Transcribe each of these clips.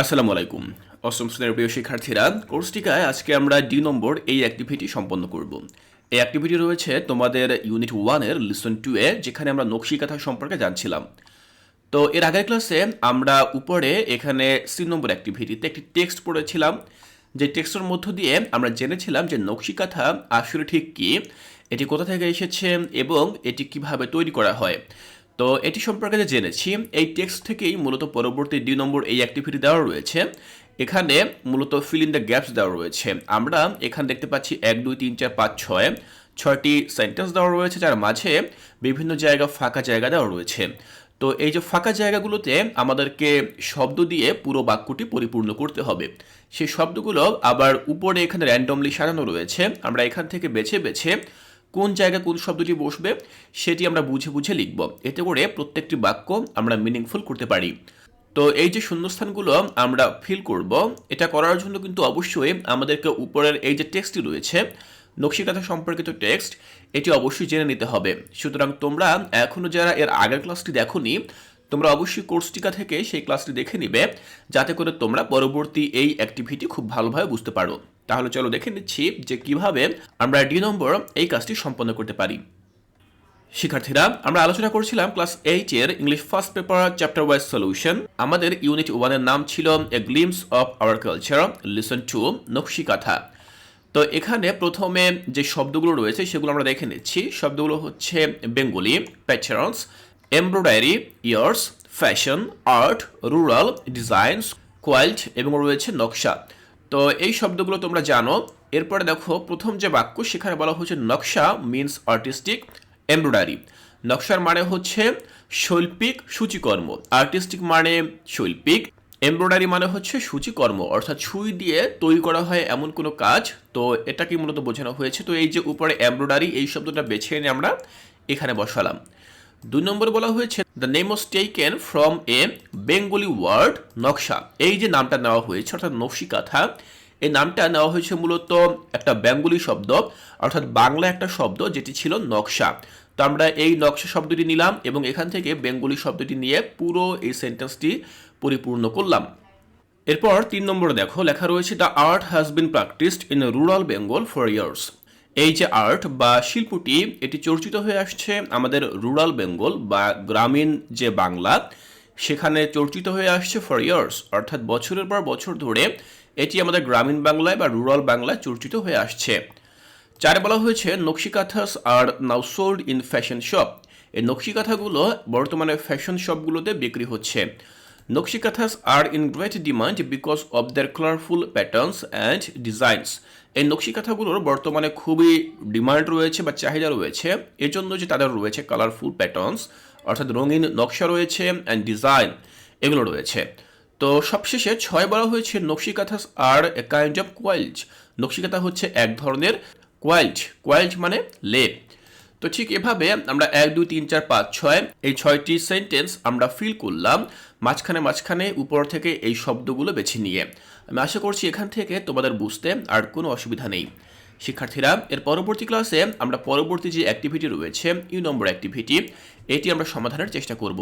আসসালামু আলাইকুম। অষ্টম শ্রেণির প্রিয় শিক্ষার্থীরা, কোর্সটিকায় আজকে আমরা ডি নম্বর এই অ্যাক্টিভিটি সম্পন্ন করব। এই অ্যাক্টিভিটি রয়েছে তোমাদের ইউনিট ওয়ানের লিসন টু এ, যেখানে আমরা নকশি কথা সম্পর্কে জানছিলাম। তো এর আগের ক্লাসে আমরা উপরে এখানে সি নম্বর অ্যাক্টিভিটিতে একটি টেক্সট পড়েছিলাম। যে টেক্সটের মধ্য দিয়ে আমরা জেনেছিলাম যে নকশি কাঁথা আসলে ঠিক কী, এটি কোথা থেকে এসেছে এবং এটি কীভাবে তৈরি করা হয়। তো এটি সম্পর্কে যে জেনেছি। এই টেক্সট থেকেই মূলত পরবর্তী দুই নম্বর এই অ্যাক্টিভিটি দেওয়া রয়েছে। এখানে মূলত ফিল ইন দ্য গ্যাপস দেওয়া রয়েছে। আমরা এখানে দেখতে পাচ্ছি এক, দুই, তিন, চার, পাঁচ, ছয়। ছয়টি সেন্টেন্স দেওয়া রয়েছে, যার মাঝে বিভিন্ন জায়গা ফাঁকা জায়গা দেওয়া রয়েছে। তো এই যে ফাঁকা জায়গাগুলোতে আমাদেরকে শব্দ দিয়ে পুরো বাক্যটি পরিপূর্ণ করতে হবে। সেই শব্দগুলো আবার উপরে এখানে র্যান্ডমলি সাজানো রয়েছে। আমরা এখান থেকে বেছে বেছে কোন জায়গায় কোন শব্দটি বসবে সেটি আমরা বুঝে বুঝে লিখব। এতে করে প্রত্যেকটি বাক্য আমরা মিনিংফুল করতে পারি। তো এই যে শূন্যস্থানগুলো আমরা ফিল করব, এটা করার জন্য কিন্তু অবশ্যই আমাদেরকে উপরের এই যে টেক্সটটি রয়েছে, নকশিকাথা সম্পর্কিত টেক্সট এটি অবশ্যই জেনে নিতে হবে। সুতরাং তোমরা এখনও যারা এর আগের ক্লাসটি দেখোনি, তোমরা অবশ্যই কোর্সটিকা থেকে সেই ক্লাসটি দেখে নিবে, যাতে করে তোমরা পরবর্তী এই অ্যাক্টিভিটি খুব ভালোভাবে বুঝতে পারো। তাহলে চলো দেখে নিচ্ছি যে কীভাবে আমরা ডি নম্বর এই কাজটি সম্পন্ন করতে পারি। শিক্ষার্থীরা, আমরা আলোচনা করছিলাম ক্লাস এইট এর English first paper chapter wise solution আমাদের ইউনিট ওয়ানের নাম ছিল a glimpse of our culture listen to Nakshi Kantha. তো এখানে প্রথমে যে শব্দগুলো রয়েছে সেগুলো আমরা দেখে নিচ্ছি। শব্দগুলো হচ্ছে Bengali patterns embroidery years fashion art rural designs quilt এবং রয়েছে নকশা। তো এই শব্দগুলো তোমরা জানো। এরপরে দেখো, প্রথম যে বাক্য, সেখানে বলা হচ্ছে নকশা মিন্স আর্টিস্টিক এমব্রয়ডারি নকশার মানে হচ্ছে শৈল্পিক সূচিকর্ম। আর্টিস্টিক মানে শৈল্পিক এমব্রয়ডারি মানে হচ্ছে সূচিকর্ম, অর্থাৎ সুই দিয়ে তৈরি করা হয় এমন কোনো কাজ। তো এটাকে মূলত বোঝানো হয়েছে। তো এই যে উপরে এমব্রয়ডারি এই শব্দটা বেছে এনে আমরা এখানে বসালাম। দুই নম্বরে বলা হয়েছে the name is taken from a Bengali word naksha. এই যে নামটা নেওয়া হয়েছে, অর্থাৎ নকশি কাথা, এই নামটা নেওয়া হয়েছে মূলত একটা বেঙ্গলি শব্দ, অর্থাৎ বাংলা একটা শব্দ যেটি ছিল নকশা। তো আমরা এই নকশা শব্দটি নিলাম এবং এখান থেকে বেঙ্গলি শব্দটি নিয়ে পুরো এই সেন্টেন্সটি পরিপূর্ণ করলাম। এরপর তিন নম্বরে দেখো, লেখা রয়েছে the art has been practised in rural Bengal for years এই যে আর্ট বা শিল্পটি এটি চর্চিত হয়ে আসছে আমাদের রুরাল বেঙ্গল বা গ্রামীণ যে বাংলা, সেখানে চর্চিত হয়ে আসছে ফর ইয়ার্স অর্থাৎ বছরের পর বছর ধরে এটি আমাদের গ্রামীণ বাংলায় বা রুরাল বাংলায় চর্চিত হয়ে আসছে। চারে বলা হয়েছে nakshikanthas are now sold in fashion shop এই নকশিকাথাগুলো বর্তমানে ফ্যাশন শপগুলোতে বিক্রি হচ্ছে। Nakshikanthas are in great demand because of their colourful patterns and designs এই নকশিকাথাগুলোর বর্তমানে খুবই ডিমান্ড রয়েছে বা চাহিদা রয়েছে। এজন্য যে তাদের রয়েছে কালারফুল প্যাটার্নস অর্থাৎ রঙিন নকশা রয়েছে অ্যান্ড ডিজাইন এগুলো রয়েছে। তো সবশেষে ছয় বলা হয়েছে নকশিকাথাস আর এ কাইন্ড অফ কোয়াইল্ট নকশিকাথা হচ্ছে এক ধরনের কোয়াইল্ট কোয়াইল্ট মানে লেপ। তো ঠিক এভাবে আমরা এক, দুই, তিন, চার, পাঁচ, ছয়, এই ছয়টি সেন্টেন্স আমরা ফিল করলাম মাঝখানে মাঝখানে উপর থেকে এই শব্দগুলো বেছে নিয়ে। আমি আশা করছি এখান থেকে তোমাদের বুঝতে আর কোনো অসুবিধা নেই। শিক্ষার্থীরা, এর পরবর্তী ক্লাসে আমরা পরবর্তী যে অ্যাক্টিভিটি রয়েছে ইউ নম্বর অ্যাক্টিভিটি এটি আমরা সমাধানের চেষ্টা করব।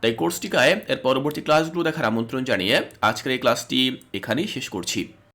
তাই কোর্সটিকায় এর পরবর্তী ক্লাসগুলো দেখার আমন্ত্রণ জানিয়ে আজকের এই ক্লাসটি এখানেই শেষ করছি।